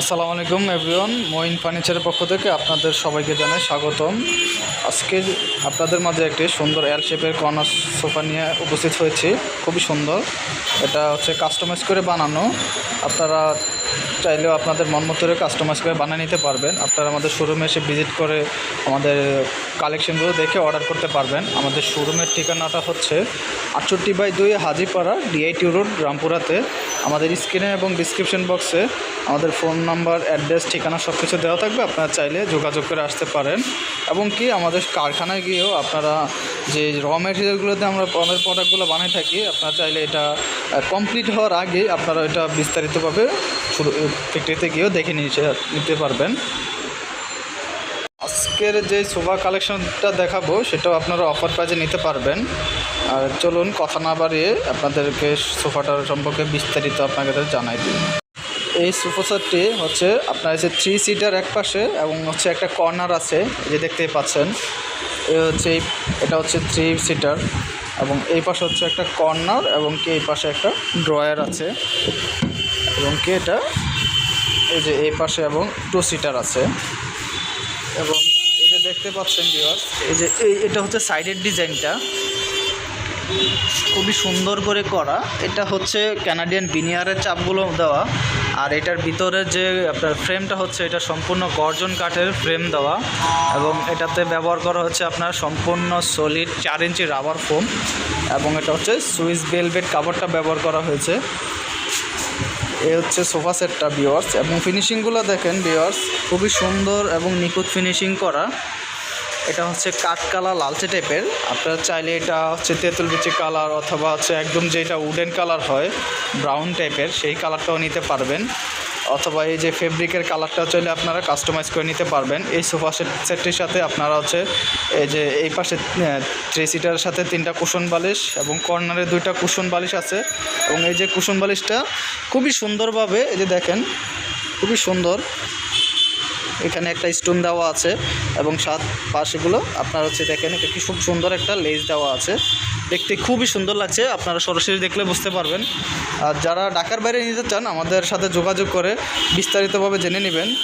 আসসালামু আলাইকুম এভরিওয়ান মইন ফার্নিচারের পক্ষ থেকে আপনাদের সবাইকে জানাই স্বাগতম। আজকে আপনাদের মাঝে একটি সুন্দর এল শেপের কর্নার সোফা নিয়ে উপস্থিত হয়েছি। খুবই সুন্দর। এটা হচ্ছে কাস্টমাইজ করে বানানো। আপনারা চাইলেও আপনাদের মন মতো কাস্টমাইজ করে বানিয়ে নিতে পারবেন। আপনারা আমাদের শোরুমে এসে ভিজিট করে আমাদের কালেকশনগুলো দেখে অর্ডার করতে পারবেন। আমাদের শোরুমের ঠিকানাটা হচ্ছে আটষট্টি বাই দুই হাজিপাড়া ডিআইটি রোড রামপুরাতে। আমাদের স্ক্রিনে এবং ডিসক্রিপশন বক্সে আমাদের ফোন নাম্বার অ্যাড্রেস ঠিকানা সব কিছু দেওয়া থাকবে। আপনারা চাইলে যোগাযোগ করে আসতে পারেন। এবং কি, আমাদের কারখানায় গিয়েও আপনারা যে র মেটেরিয়ালগুলোতে আমরা আমাদের প্রোডাক্টগুলো বানিয়ে থাকি, আপনারা চাইলে এটা কমপ্লিট হওয়ার আগে আপনারা এটা বিস্তারিতভাবে শুরু ফ্যাক্টরিতে গিয়েও দেখে নিতে নিতে পারবেন। আজকের যে সোফা কালেকশনটা দেখাবো, সেটাও আপনারা অফার প্রাইজে নিতে পারবেন। আর চলুন, কথা না বাড়িয়ে আপনাদেরকে সোফাটার সম্পর্কে বিস্তারিত আপনাকে জানাই দিই। এই সোফা সেটটি হচ্ছে আপনার হচ্ছে থ্রি সিটার এক পাশে এবং হচ্ছে একটা কর্নার আছে যে দেখতেই পাচ্ছেন। এ হচ্ছে এটা হচ্ছে থ্রি সিটার এবং এই পাশে হচ্ছে একটা কর্নার এবং কি এই পাশে একটা ড্রয়ার আছে। এবং কি এটা, এই যে এই পাশে এবং টু সিটার আছে। এবং দেখতে পাচ্ছেন ভিউয়ার্স এই যে, এই, এটা হচ্ছে সাইডের ডিজাইনটা খুবই সুন্দর করে করা। এটা হচ্ছে ক্যানাডিয়ান বিনিয়ারের চাপগুলো দেওয়া। আর এটার ভিতরে যে আপনার ফ্রেমটা হচ্ছে, এটা সম্পূর্ণ গর্জন কাঠের ফ্রেম দেওয়া। এবং এটাতে ব্যবহার করা হচ্ছে আপনার সম্পূর্ণ সলিড চার ইঞ্চি রাবার ফোম এবং এটা হচ্ছে সুইস বেলভেট কাভারটা ব্যবহার করা হয়েছে। এ হচ্ছে সোফা সেটটা বিওয়ার্স এবং ফিনিশিংগুলো দেখেন বিওয়ার্স খুবই সুন্দর এবং নিখুঁত ফিনিশিং করা। এটা হচ্ছে কাঠ কালার লালচে টাইপের। আপনারা চাইলে এটা হচ্ছে তেঁতুল বিচি কালার অথবা হচ্ছে একদম যেটা উডেন কালার হয়, ব্রাউন টাইপের, সেই কালারটাও নিতে পারবেন। অথবা এই যে ফেব্রিকের কালারটা চাইলে আপনারা কাস্টমাইজ করে নিতে পারবেন। এই সোফা সেট, সেটটির সাথে আপনারা হচ্ছে এই যে এই পাশে থ্রি সিটারের সাথে তিনটা কুশন বালিশ এবং কর্নারে দুইটা কুশন বালিশ আছে। এবং এই যে কুশন বালিশটা খুবই সুন্দরভাবে, এই যে দেখেন, খুবই সুন্দর। এখানে একটা স্টোন দেওয়া আছে এবং সাত পাশেগুলো, আপনার হচ্ছে দেখেন এটা কি খুব সুন্দর একটা লেজ দেওয়া আছে। দেখতে খুবই সুন্দর লাগছে, আপনারা সরাসরি দেখলে বুঝতে পারবেন। আর যারা ঢাকার বাইরে নিতে চান, আমাদের সাথে যোগাযোগ করে বিস্তারিতভাবে জেনে নেবেন।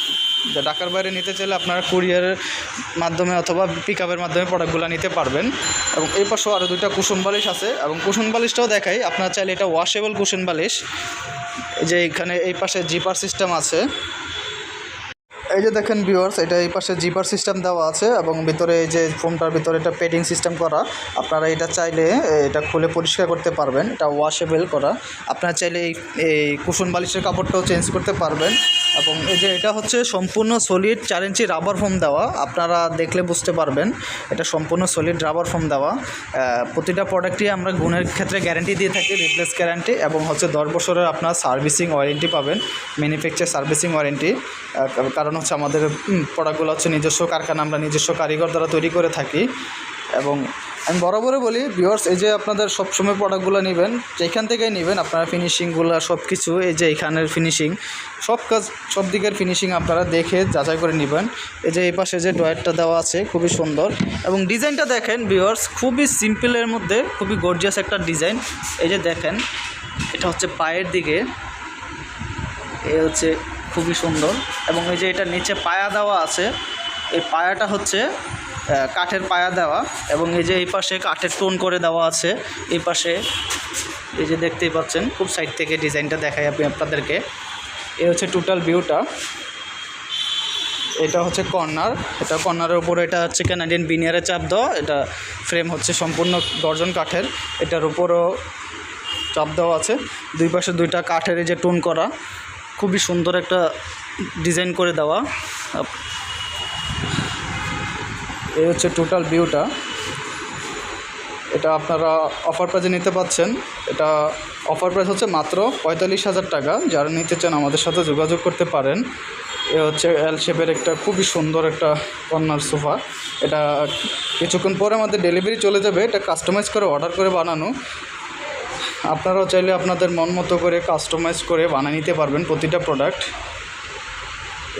ঢাকার বাইরে নিতে চাইলে আপনারা কুরিয়ারের মাধ্যমে অথবা পিক আপের মাধ্যমে প্রোডাক্টগুলো নিতে পারবেন। এবং এই পাশেও আরও দুইটা কুশন বালিশ আছে। এবং কুশন বালিশটাও দেখাই, আপনারা চাইলে এটা ওয়াশেবল কুশন বালিশ। যে এখানে এই পাশে জিপার সিস্টেম আছে। এই যে দেখেন ভিউয়ার্স এটা এই পাশে জিপার সিস্টেম দেওয়া আছে এবং ভিতরে এই যে ফোনটার ভিতরে এটা পেডিং সিস্টেম করা। আপনারা এটা চাইলে এটা খুলে পরিষ্কার করতে পারবেন। এটা ওয়াশেবল করা। আপনারা চাইলে এই এই কুশন বালিশের কাপড়টাও চেঞ্জ করতে পারবেন। এবং এই যে এটা হচ্ছে সম্পূর্ণ সলিড চার ইঞ্চি রাবার ফোম দেওয়া। আপনারা দেখলে বুঝতে পারবেন, এটা সম্পূর্ণ সলিড রাবার ফোম দেওয়া। প্রতিটা প্রোডাক্টই আমরা গুণের ক্ষেত্রে গ্যারান্টি দিয়ে থাকি রিপ্লেস গ্যারান্টি এবং হচ্ছে দশ বছরের আপনার সার্ভিসিং ওয়ারেন্টি পাবেন ম্যানুফ্যাকচার সার্ভিসিং ওয়ারেন্টি কারণ হচ্ছে আমাদের প্রোডাক্টগুলো হচ্ছে নিজস্ব কারখানা, আমরা নিজস্ব কারিগর দ্বারা তৈরি করে থাকি। এবং আমি বরাবরই বলি ভিউয়ার্স এই যে আপনাদের সবসময় প্রোডাক্টগুলো নেবেন, যেখান থেকেই নেবেন, আপনারা ফিনিশিংগুলো সব কিছু এই যে এখানের ফিনিশিং সব কাজ, সব দিকের ফিনিশিং আপনারা দেখে যাচাই করে নেবেন। এই যে এই পাশে যে ড্রয়ারটা দেওয়া আছে, খুবই সুন্দর। এবং ডিজাইনটা দেখেন ভিউয়ার্স খুবই সিম্পলের মধ্যে, খুবই গর্জিয়াস একটা ডিজাইন। এই যে দেখেন, এটা হচ্ছে পায়ের দিকে, এ হচ্ছে খুবই সুন্দর এবং এই যে এটা নিচে পায়া দেওয়া আছে, এই পায়াটা হচ্ছে কাঠের পায়া দেওয়া এবং এই যে এই পাশে কাঠের টোন করে দেওয়া আছে, এই পাশে এই যে দেখতেই পাচ্ছেন, খুব সাইড থেকে ডিজাইনটা দেখাই আমি আপনাদেরকে। এই হচ্ছে টোটাল ভিউটা এটা হচ্ছে কর্নার। এটা কর্নারের উপরে এটা হচ্ছে ক্যানাডিয়ান বিনিয়ারে চাপ দেওয়া। এটা ফ্রেম হচ্ছে সম্পূর্ণ গর্জন কাঠের। এটার উপরও চাপ দেওয়া আছে। দুই পাশে দুইটা কাঠের যে টোন করা। খুবই সুন্দর একটা ডিজাইন করে দেওয়া। এই হচ্ছে টোটাল ভিউটা এটা আপনারা অফার প্রাইজে নিতে পাচ্ছেন। এটা অফার প্রাইস হচ্ছে মাত্র পঁয়তাল্লিশ হাজার টাকা। যারা নিতে চান আমাদের সাথে যোগাযোগ করতে পারেন। এ হচ্ছে এল শেপের একটা খুবই সুন্দর একটা কর্নার সোফা। এটা কিছুক্ষণ পরে আমাদের ডেলিভারি চলে যাবে। এটা কাস্টমাইজ করে অর্ডার করে বানানো। আপনারাও চাইলে আপনাদের মন মতো করে কাস্টমাইজ করে বানিয়ে নিতে পারবেন প্রতিটা প্রোডাক্ট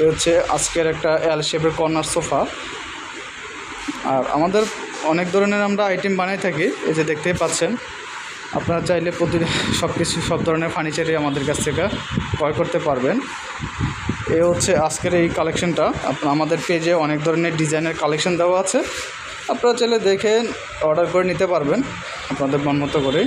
এ হচ্ছে আজকের একটা এল শেপের কর্নার সোফা আর আমাদের অনেক ধরনের আমরা আইটেম বানাই থাকি, এই যে দেখতেই পাচ্ছেন। আপনারা চাইলে প্রতি সব কিছু সব ধরনের ফার্নিচারই আমাদের কাছ থেকে ক্রয় করতে পারবেন। এ হচ্ছে আজকের এই কালেকশনটা আমাদের পেজে অনেক ধরনের ডিজাইনের কালেকশন দেওয়া আছে। আপনারা চাইলে দেখে অর্ডার করে নিতে পারবেন, আপনাদের মন মতো করেই।